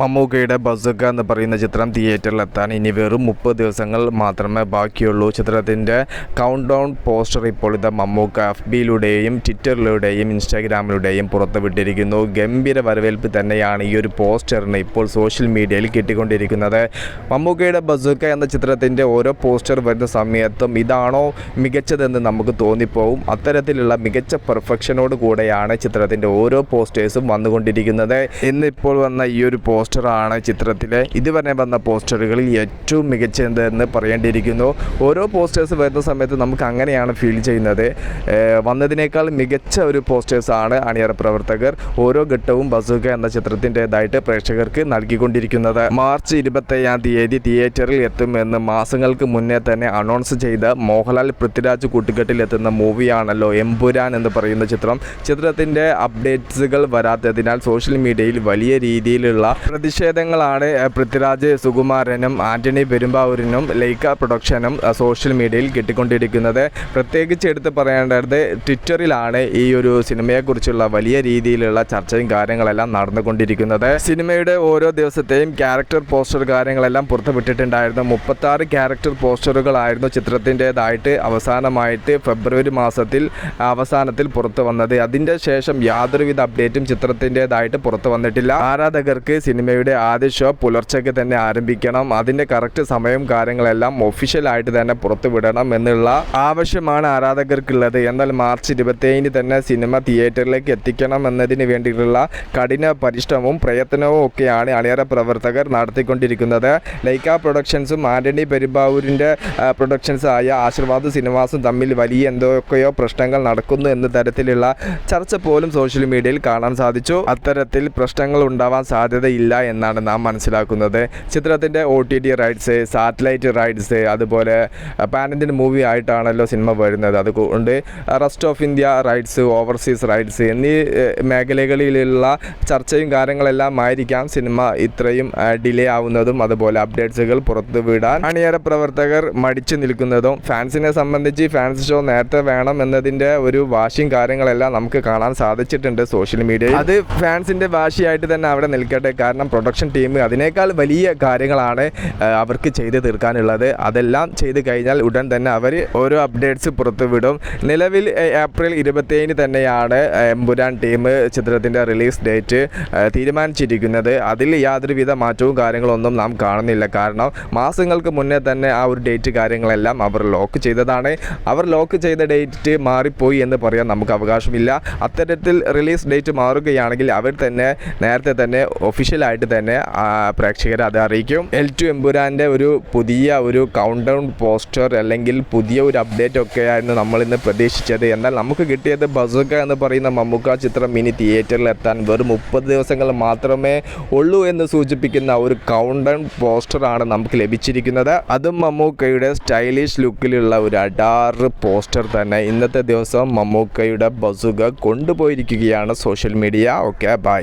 മമ്മൂക്കയുടെ ബസുക്ക എന്ന് പറയുന്ന ചിത്രം തിയേറ്ററിലെത്താൻ ഇനി വെറും മുപ്പത് ദിവസങ്ങൾ മാത്രമേ ബാക്കിയുള്ളൂ. ചിത്രത്തിന്റെ കൗണ്ട് ഡൗൺ പോസ്റ്റർ ഇപ്പോൾ ഇത് മമ്മൂക്ക എഫ് ബിയിലൂടെയും ട്വിറ്ററിലൂടെയും ഇൻസ്റ്റാഗ്രാമിലൂടെയും പുറത്തുവിട്ടിരിക്കുന്നു. ഗംഭീര വരവേൽപ്പ് തന്നെയാണ് ഈ ഒരു പോസ്റ്ററിന് ഇപ്പോൾ സോഷ്യൽ മീഡിയയിൽ കിട്ടിക്കൊണ്ടിരിക്കുന്നത്. മമ്മൂക്കയുടെ ബസുക്ക എന്ന ചിത്രത്തിന്റെ ഓരോ പോസ്റ്റർ വരുന്ന സമയത്തും ഇതാണോ മികച്ചതെന്ന് നമുക്ക് തോന്നിപ്പോവും. അത്തരത്തിലുള്ള മികച്ച പെർഫെക്ഷനോട് കൂടെയാണ് ചിത്രത്തിന്റെ ഓരോ പോസ്റ്റേഴ്സും വന്നുകൊണ്ടിരിക്കുന്നത്. ഇന്നിപ്പോൾ വന്ന ഈ ഒരു പോസ്റ്ററാണ് ചിത്രത്തിലെ ഇതുവരെ വന്ന പോസ്റ്ററുകളിൽ ഏറ്റവും മികച്ചതെന്ന് പറയേണ്ടിയിരിക്കുന്നു. ഓരോ പോസ്റ്റേഴ്സ് വരുന്ന സമയത്ത് നമുക്ക് അങ്ങനെയാണ് ഫീൽ ചെയ്യുന്നത്. വന്നതിനേക്കാൾ മികച്ച ഒരു പോസ്റ്റേഴ്സാണ് അണിയറ പ്രവർത്തകർ ഓരോ ഘട്ടവും ബസൂക്ക എന്ന ചിത്രത്തിന്റെതായിട്ട് പ്രേക്ഷകർക്ക് നൽകിക്കൊണ്ടിരിക്കുന്നത്. മാർച്ച് ഇരുപത്തയ്യാം തീയതി തിയേറ്ററിൽ എത്തുമെന്ന് മാസങ്ങൾക്ക് മുന്നേ തന്നെ അനൗൺസ് ചെയ്ത മോഹൻലാൽ പൃഥ്വിരാജ് കൂട്ടുകെട്ടിൽ എത്തുന്ന മൂവിയാണല്ലോ എമ്പുരാൻ എന്ന് പറയുന്ന ചിത്രം. ചിത്രത്തിന്റെ അപ്ഡേറ്റ്സുകൾ വരാത്തതിനാൽ സോഷ്യൽ മീഡിയയിൽ വലിയ രീതിയിലുള്ള പ്രതിഷേധങ്ങളാണ് പൃഥ്വിരാജ് സുകുമാരനും ആന്റണി പെരുമ്പാവൂരിനും ലൈക്ക പ്രൊഡക്ഷനും സോഷ്യൽ മീഡിയയിൽ കിട്ടിക്കൊണ്ടിരിക്കുന്നത്. പ്രത്യേകിച്ച് എടുത്ത് പറയേണ്ടത് ട്വിറ്ററിലാണ് ഈ ഒരു സിനിമയെക്കുറിച്ചുള്ള വലിയ രീതിയിലുള്ള ചർച്ചയും കാര്യങ്ങളെല്ലാം നടന്നുകൊണ്ടിരിക്കുന്നത്. സിനിമയുടെ ഓരോ ദിവസത്തെയും ക്യാരക്ടർ പോസ്റ്റർ കാര്യങ്ങളെല്ലാം പുറത്തുവിട്ടിട്ടുണ്ടായിരുന്നു. മുപ്പത്തി ആറ് ക്യാരക്ടർ പോസ്റ്ററുകളായിരുന്നു ചിത്രത്തിന്റെതായിട്ട് അവസാനമായിട്ട് ഫെബ്രുവരി മാസത്തിൽ അവസാനത്തിൽ പുറത്തു വന്നത് അതിന്റെ ശേഷം യാതൊരുവിധ അപ്ഡേറ്റും ചിത്രത്തിന്റെതായിട്ട് പുറത്തു വന്നിട്ടില്ല ആരാധകർക്ക് സിനിമയുടെ ആദ്യ ഷോ പുലർച്ചയ്ക്ക് തന്നെ ആരംഭിക്കണം. അതിന്റെ കറക്റ്റ് സമയവും കാര്യങ്ങളെല്ലാം ഒഫീഷ്യലായിട്ട് തന്നെ പുറത്തുവിടണം എന്നുള്ള ആവശ്യമാണ് ആരാധകർക്കുള്ളത്. എന്നാൽ മാർച്ച് ഇരുപത്തേഴിന് തന്നെ സിനിമ തിയേറ്ററിലേക്ക് എത്തിക്കണം എന്നതിന് വേണ്ടിയിട്ടുള്ള കഠിന പരിശ്രമവും പ്രയത്നവും ഒക്കെയാണ് അണിയറ പ്രവർത്തകർ നടത്തിക്കൊണ്ടിരിക്കുന്നത്. ലൈക്ക പ്രൊഡക്ഷൻസും ആന്റണി പെരുമ്പാവൂരിന്റെ പ്രൊഡക്ഷൻസ് ആയ ആശീർവാദ് സിനിമാസും തമ്മിൽ വലിയ എന്തൊക്കെയോ പ്രശ്നങ്ങൾ നടക്കുന്നു എന്ന തരത്തിലുള്ള ചർച്ച പോലും സോഷ്യൽ മീഡിയയിൽ കാണാൻ സാധിച്ചു. അത്തരത്തിൽ പ്രശ്നങ്ങൾ ഉണ്ടാവാൻ സാധ്യതയില്ല. എന്നാണ് നാം മനസ്സിലാക്കുന്നത്. ചിത്രത്തിന്റെ O T T rights satellite rights അതുപോലെ പാൻ മൂവി ആയിട്ടാണല്ലോ സിനിമ വരുന്നത്. അതുകൊണ്ട് rest of India rights overseas rights എന്നീ മേഖലകളിലുള്ള ചർച്ചയും കാര്യങ്ങളെല്ലാം ആയിരിക്കാം സിനിമ ഇത്രയും ഡിലേ ആവുന്നതും അതുപോലെ അപ്ഡേറ്റ്സുകൾ പുറത്തുവിടാൻ അണിയറ പ്രവർത്തകർ മടിച്ചു നിൽക്കുന്നതും ഫാൻസിനെ സംബന്ധിച്ച് ഫാൻസ് ഷോ നേരത്തെ വേണം എന്നതിന്റെ ഒരു വാശിയും കാര്യങ്ങളെല്ലാം നമുക്ക് കാണാൻ സാധിച്ചിട്ടുണ്ട് സോഷ്യൽ മീഡിയയിൽ അത് ഫാൻസിന്റെ വാശിയായിട്ട് തന്നെ അവിടെ നിൽക്കട്ടെ. കാരണം പ്രൊഡക്ഷൻ ടീം അതിനേക്കാൾ വലിയ കാര്യങ്ങളാണ് അവർക്ക് ചെയ്ത് തീർക്കാനുള്ളത്. അതെല്ലാം ചെയ്ത് കഴിഞ്ഞാൽ ഉടൻ തന്നെ അവർ ഓരോ അപ്ഡേറ്റ്സ് പുറത്തുവിടും. നിലവിൽ ഏപ്രിൽ ഇരുപത്തേഴിന് തന്നെയാണ് എംബുരാൻ ടീം ചിത്രത്തിന്റെ റിലീസ് ഡേറ്റ് തീരുമാനിച്ചിരിക്കുന്നത്. അതിൽ യാതൊരുവിധ മാറ്റവും കാര്യങ്ങളൊന്നും നാം കാണുന്നില്ല. കാരണം മാസങ്ങൾക്ക് മുന്നേ തന്നെ ആ ഒരു ഡേറ്റ് കാര്യങ്ങളെല്ലാം അവർ ലോക്ക് ചെയ്തതാണ്. അവർ ലോക്ക് ചെയ്ത ഡേറ്റ് മാറിപ്പോയി എന്ന് പറയാൻ നമുക്ക് അവകാശമില്ല. അത്തരത്തിൽ റിലീസ് ഡേറ്റ് മാറുകയാണെങ്കിൽ അവർ തന്നെ നേരത്തെ തന്നെ ഒഫീഷ്യലായിട്ട് തന്നെ പ്രേക്ഷകരെ അത് അറിയിക്കും. എൽ ടു എമ്പുരാന്റെ ഒരു പുതിയ ഒരു കൗണ്ട് ഡൗൺ പോസ്റ്റർ അല്ലെങ്കിൽ പുതിയ ഒരു അപ്ഡേറ്റ് ഒക്കെ ആയിരുന്നു നമ്മൾ ഇന്ന് പ്രതീക്ഷിച്ചത്. എന്നാൽ നമുക്ക് കിട്ടിയത് ബസുക്ക എന്ന് പറയുന്ന മമ്മൂക്ക ചിത്രം ഇനി തിയേറ്ററിൽ എത്താൻ വെറും മുപ്പത് ദിവസങ്ങൾ മാത്രമേ ഉള്ളൂ എന്ന് സൂചിപ്പിക്കുന്ന ഒരു കൗണ്ട് ഡൗൺ പോസ്റ്ററാണ് നമുക്ക് ലഭിച്ചിരിക്കുന്നത്. അതും മമ്മൂക്കയുടെ സ്റ്റൈലിഷ് ലുക്കിലുള്ള ഒരു അഡാറ് പോസ്റ്റർ തന്നെ ഇന്നത്തെ ദിവസം മമ്മൂക്കയുടെ ബസുക കൊണ്ടുപോയിരിക്കുകയാണ് സോഷ്യൽ മീഡിയ ഓക്കെ ബൈ